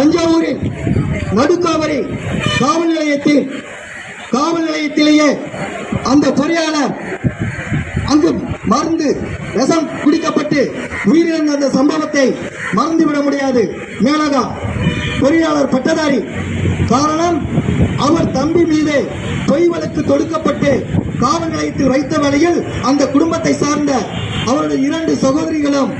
தஞ்சாவூரில் நடுக்காவரி காவல் நிலையத்தில் காவல் நிலையத்திலேயே அந்த பொறியாளர் அங்கு மருந்து விஷம் குடிக்கப்பட்டு உயிரிழந்த அந்த சம்பவத்தை மறந்துவிட முடியாது. மேலகா பொறியாளர் பட்டதாரி. காரணம் அவர் தம்பி மீது பொய் வழக்கு தொடுக்கப்பட்டு காவல் நிலையத்தில் வைத்த வேளையில் அந்த குடும்பத்தை சார்ந்த அவருடைய இரண்டு சகோதரிகளும்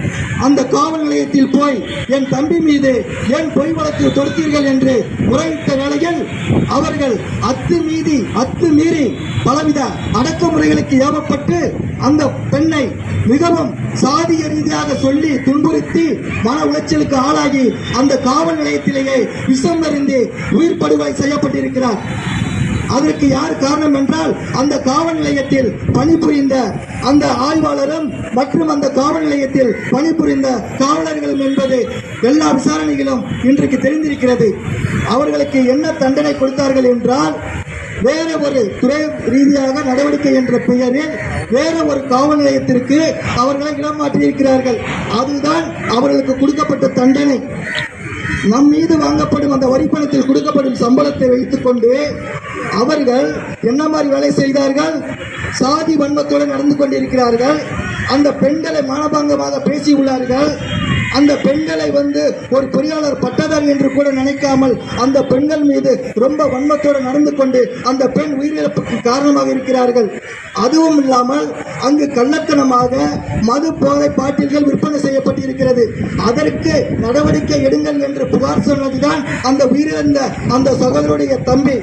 அந்த காவல் நிலையத்தில் போய் என் தம்பி மீது ஏன் பொய் வழக்கு தொடுத்தீர்கள் என்று முறையிட்ட வேளையில் அவர்கள் அத்து மீதி அத்து மீறி பலவித அடக்குமுறைகளுக்கு ஏவப்பட்டு அந்த பெண்ணை மிகவும் சாதிய ரீதியாக சொல்லி துன்புறுத்தி மன உளைச்சலுக்கு ஆளாகி அந்த காவல் நிலையத்திலேயே விஷம் அறிந்து உயிர் படுகொலை செய்யப்பட்டிருக்கிறார். அதற்கு யார் காரணம் என்றால் அந்த காவல் நிலையத்தில் பணிபுரிந்த அந்த ஆய்வாளரும் மற்றும் அந்த காவல் நிலையத்தில் பணிபுரிந்த காவலர்களும் என்பது எல்லா விசாரணைகளும் இன்றைக்கு தெரிந்திருக்கிறது. அவர்களுக்கு என்ன தண்டனை கொடுத்தார்கள் என்றால் வேற ஒரு துறை ரீதியாக நடவடிக்கை என்ற பெயரில் வேற ஒரு காவல் நிலையத்திற்கு அவர்களை இடமாற்றியிருக்கிறார்கள் அதுதான் அவர்களுக்கு கொடுக்கப்பட்ட தண்டனை. நம் மீது வாங்கப்படும் அந்த வரிப்பணத்தில் கொடுக்கப்படும் சம்பளத்தை வைத்துக்கொண்டு அவர்கள் என்ன மாதிரி வேலை செய்தார்கள்? சாதி வன்மத்தோடு நடந்து கொண்டிருக்கிறார்கள். அந்த பெண்களை மானபங்கமாக பேசியுள்ளார்கள் அந்த பெண்களை வந்து ஒரு பொறியாளர் பட்டதாரி என்று கூட நினைக்காமல் அந்த பெண்கள் மீது ரொம்ப வன்மத்தோடு நடந்து கொண்டு அந்த பெண் உயிரிழப்புக்கு காரணமாக இருக்கிறார்கள். அதுவும் இல்லாமல் அங்கு கள்ளத்தனமாக மது போதை பாட்டில்கள் விற்பனை செய்யப்பட்டிருக்கிறது. அதற்கு நடவடிக்கை எடுங்கள் என்று புகார் சொன்னதுதான் அந்த உயிரிழந்த அந்த சகோதரருடைய தம்பி.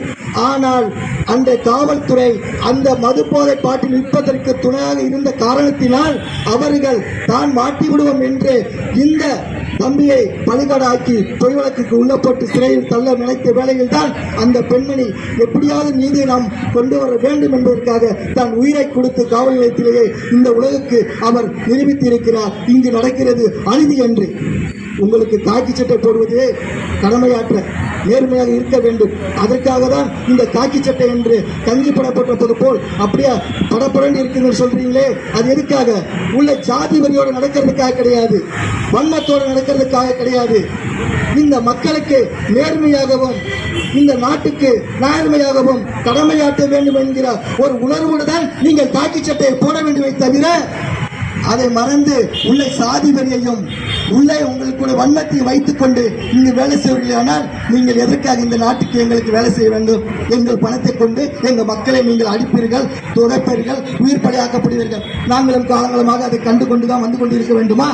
ஆனால் அந்த காவல்துறை அந்த மது போதை பாட்டில் விற்பதற்கு துணையாக இருந்த காரணத்தினால் அவர்கள் தான் மாட்டிவிடுவோம் என்று இந்த இந்த தம்பியை பலிகடாக்கி பொய் வழக்குக்கு உள்ளப்பட்டு சிறையில் தள்ள நினைத்த வேளையில் தான் அந்த பெண்மணி எப்படியாவது நீதியை நாம் கொண்டு வர வேண்டும் என்பதற்காக தன் உயிரை கொடுத்து காவல் நிலையத்திலேயே இந்த உலகுக்கு அவர் நிரூபித்திருக்கிறார். இங்கு நடக்கிறது அநீதி என்று உங்களுக்கு காக்கி சட்டை போடுவதே கடமையாற்ற நேர்மையாக இருக்க வேண்டும். அதற்காக தான் இந்த காக்கி சட்டை என்று கஞ்சி படப்பட்டது போல் அப்படியே படப்படன்னு இருக்குன்னு சொல்றீங்களே? அது எதுக்காக? உள்ள ஜாதி வரியோடு நடக்கிறதுக்காக கிடையாது. வண்ணத்தோடு நடக்கிறதுக்காக கிடையாது. இந்த மக்களுக்கு நேர்மையாகவும் இந்த நாட்டுக்கு நேர்மையாகவும் கடமையாற்ற வேண்டும் என்கிற ஒரு உணர்வோடு தான் நீங்கள் காக்கி சட்டையை போட வேண்டுமே தவிர அதை மறந்து உள்ளே சாதிபடியையும் உள்ளே உங்களுக்கு வன்மத்தை வைத்துக் கொண்டு இங்கு வேலை செய்வீர்களானால் நீங்கள் எதற்காக இந்த நாட்டுக்கு எங்களுக்கு வேலை செய்ய வேண்டும்? எங்கள் பணத்தை கொண்டு எங்கள் மக்களை நீங்கள் அடிப்பீர்கள் துடைப்பீர்கள் உயிர்ப்படையாக்கப்படுவீர்கள். நாங்களும் காலங்காலமாக அதை கண்டு கொண்டு தான் வந்து கொண்டிருக்க வேண்டுமா?